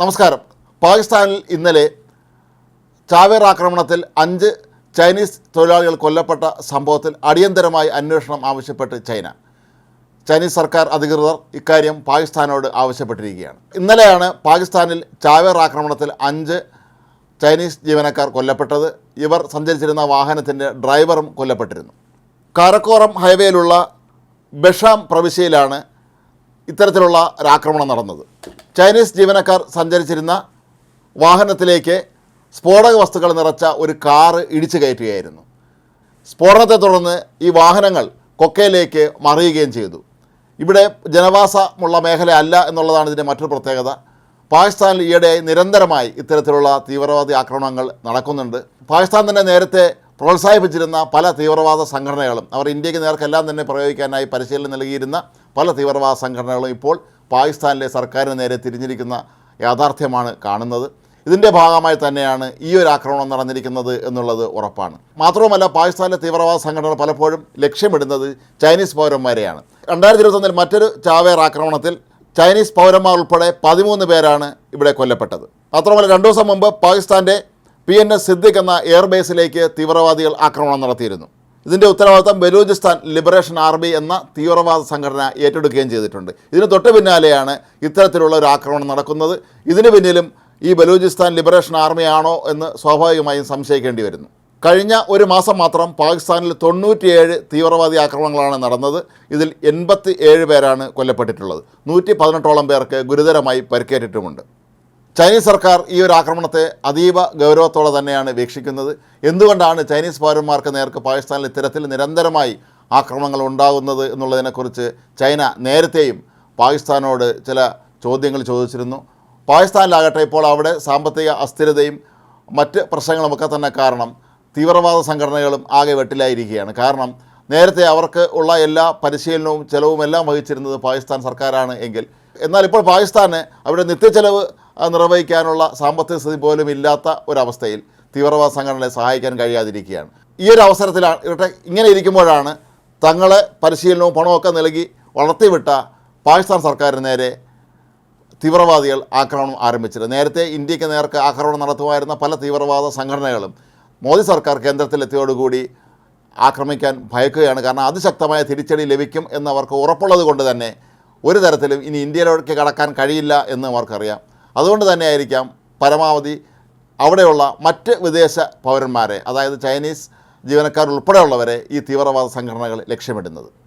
നമസ്കാരം. പാകിസ്ഥാനിൽ ഇന്നലെ ചാവേർ ആക്രമണത്തിൽ അഞ്ച് ചൈനീസ് തൊഴിലാളികൾ കൊല്ലപ്പെട്ട സംഭവത്തിൽ അടിയന്തരമായി അന്വേഷണം ആവശ്യപ്പെട്ട് ചൈന. ചൈനീസ് സർക്കാർ അധികൃതർ ഇക്കാര്യം പാകിസ്ഥാനോട് ആവശ്യപ്പെട്ടിരിക്കുകയാണ്. ഇന്നലെയാണ് പാകിസ്ഥാനിൽ ചാവേർ ആക്രമണത്തിൽ അഞ്ച് ചൈനീസ് ജീവനക്കാർ കൊല്ലപ്പെട്ടത്. ഇവർ സഞ്ചരിച്ചിരുന്ന വാഹനത്തിന്റെ ഡ്രൈവറും കൊല്ലപ്പെട്ടിരുന്നു. കാരക്കോറം ഹൈവേയിലുള്ള ബഷാം പ്രവിശ്യയിലാണ് ഇത്തരത്തിലുള്ള ഒരാക്രമണം നടന്നത്. ചൈനീസ് ജീവനക്കാർ സഞ്ചരിച്ചിരുന്ന വാഹനത്തിലേക്ക് സ്ഫോടക വസ്തുക്കൾ നിറച്ച ഒരു കാറ് ഇടിച്ചു കയറ്റുകയായിരുന്നു. സ്ഫോടനത്തെ തുടർന്ന് ഈ വാഹനങ്ങൾ കൊക്കയിലേക്ക് മറിയുകയും ചെയ്തു. ഇവിടെ ജനവാസമുള്ള മേഖല അല്ല എന്നുള്ളതാണ് ഇതിന്റെ മറ്റൊരു പ്രത്യേകത. പാകിസ്ഥാനിൽ ഈയിടെയായി നിരന്തരമായി ഇത്തരത്തിലുള്ള തീവ്രവാദി ആക്രമണങ്ങൾ നടക്കുന്നുണ്ട്. പാകിസ്ഥാൻ തന്നെ നേരത്തെ പ്രോത്സാഹിപ്പിച്ചിരുന്ന പല തീവ്രവാദ സംഘടനകളും അവർ ഇന്ത്യയ്ക്ക് നേർക്കെല്ലാം തന്നെ പ്രയോഗിക്കാനായി പരിശീലനം നൽകിയിരുന്ന പല തീവ്രവാദ സംഘടനകളും ഇപ്പോൾ പാകിസ്ഥാനിലെ സർക്കാരിന് നേരെ തിരിഞ്ഞിരിക്കുന്ന യാഥാർത്ഥ്യമാണ് കാണുന്നത്. ഇതിന്റെ ഭാഗമായി തന്നെയാണ് ഈ ഒരു ആക്രമണം നടന്നിരിക്കുന്നത് എന്നുള്ളത് ഉറപ്പാണ്. മാത്രവുമല്ല പാകിസ്ഥാനിലെ തീവ്രവാദ സംഘടനകൾ പലപ്പോഴും ലക്ഷ്യമിടുന്നത് ചൈനീസ് പൗരന്മാരെയാണ്. രണ്ടായിരത്തി ഇരുപത്തൊന്നിൽ മറ്റൊരു ചാവേർ ആക്രമണത്തിൽ ചൈനീസ് പൗരന്മാർ ഉൾപ്പെടെ പതിമൂന്ന് പേരാണ് ഇവിടെ കൊല്ലപ്പെട്ടത്. മാത്രമല്ല രണ്ടു ദിവസം മുമ്പ് പാകിസ്ഥാന്റെ പി എൻ എസ് സിദ്ദിഖ് എന്ന എയർബേസിലേക്ക് തീവ്രവാദികൾ ആക്രമണം നടത്തിയിരുന്നു. ഇതിന്റെ ഉത്തരവാദിത്തം ബലൂചിസ്ഥാൻ ലിബറേഷൻ ആർമി എന്ന തീവ്രവാദ സംഘടന ഏറ്റെടുക്കുകയും ചെയ്തിട്ടുണ്ട്. ഇതിന് തൊട്ട് പിന്നാലെയാണ് ഇത്തരത്തിലുള്ള ഒരു ആക്രമണം നടക്കുന്നത്. ഇതിന് പിന്നിലും ഈ ബലൂചിസ്ഥാൻ ലിബറേഷൻ ആർമിയാണോ എന്ന് സ്വാഭാവികമായും സംശയിക്കേണ്ടി വരുന്നു. കഴിഞ്ഞ ഒരു മാസം മാത്രം പാകിസ്ഥാനിൽ തൊണ്ണൂറ്റിയേഴ് തീവ്രവാദി ആക്രമണങ്ങളാണ് നടന്നത്. ഇതിൽ എൺപത്തി ഏഴ് പേരാണ് കൊല്ലപ്പെട്ടിട്ടുള്ളത്. നൂറ്റി പതിനെട്ടോളം പേർക്ക് ഗുരുതരമായി പരിക്കേറ്റിട്ടുമുണ്ട്. ചൈനീസ് സർക്കാർ ഈ ഒരു ആക്രമണത്തെ അതീവ ഗൗരവത്തോടെ തന്നെയാണ് വീക്ഷിക്കുന്നത്. എന്തുകൊണ്ടാണ് ചൈനീസ് പൗരന്മാർക്ക് നേർക്ക് പാകിസ്ഥാനിൽ ഇത്തരത്തിൽ നിരന്തരമായി ആക്രമണങ്ങൾ ഉണ്ടാകുന്നത് എന്നുള്ളതിനെക്കുറിച്ച് ചൈന നേരത്തെയും പാകിസ്ഥാനോട് ചില ചോദ്യങ്ങൾ ചോദിച്ചിരുന്നു. പാകിസ്ഥാനിലാകട്ടെ ഇപ്പോൾ അവിടെ സാമ്പത്തിക അസ്ഥിരതയും മറ്റ് പ്രശ്നങ്ങളുമൊക്കെ തന്നെ കാരണം തീവ്രവാദ സംഘടനകളും ആകെ വെട്ടിലായിരിക്കുകയാണ്. കാരണം നേരത്തെ അവർക്ക് ഉള്ള എല്ലാ പരിശീലനവും ചെലവും എല്ലാം വഹിച്ചിരുന്നത് പാകിസ്ഥാൻ സർക്കാരാണ് എങ്കിൽ. എന്നാൽ ഇപ്പോൾ പാകിസ്ഥാന് അവിടെ നിത്യച്ചെലവ് നിർവഹിക്കാനുള്ള സാമ്പത്തിക സ്ഥിതി പോലും ഇല്ലാത്ത ഒരവസ്ഥയിൽ തീവ്രവാദ സംഘടനകളെ സഹായിക്കാൻ കഴിയാതിരിക്കുകയാണ്. ഈ ഒരു അവസരത്തിലാണ് ഇവരുടെ ഇങ്ങനെ ഇരിക്കുമ്പോഴാണ് തങ്ങളെ പരിശീലനവും പണമൊക്കെ നൽകി വളർത്തിവിട്ട പാകിസ്ഥാൻ സർക്കാരിന് നേരെ തീവ്രവാദികൾ ആക്രമണം ആരംഭിച്ചത്. നേരത്തെ ഇന്ത്യയ്ക്ക് നേർക്ക് ആക്രമണം നടത്തുമായിരുന്ന പല തീവ്രവാദ സംഘടനകളും മോദി സർക്കാർ കേന്ദ്രത്തിലെത്തിയോടുകൂടി ആക്രമിക്കാൻ ഭയക്കുകയാണ്. കാരണം അതിശക്തമായ തിരിച്ചടി ലഭിക്കും എന്നവർക്ക് ഉറപ്പുള്ളത് കൊണ്ട് തന്നെ ഒരു തരത്തിലും ഇനി ഇന്ത്യയിലേക്ക് കടക്കാൻ കഴിയില്ല എന്ന് അവർക്കറിയാം. അതുകൊണ്ട് തന്നെ ആയിരിക്കാം പരമാവധി അവിടെയുള്ള മറ്റ് വിദേശ പൗരന്മാരെ അതായത് ചൈനീസ് ജീവനക്കാർ ഉൾപ്പെടെയുള്ളവരെ ഈ തീവ്രവാദ സംഘടനകൾ ലക്ഷ്യമിടുന്നത്.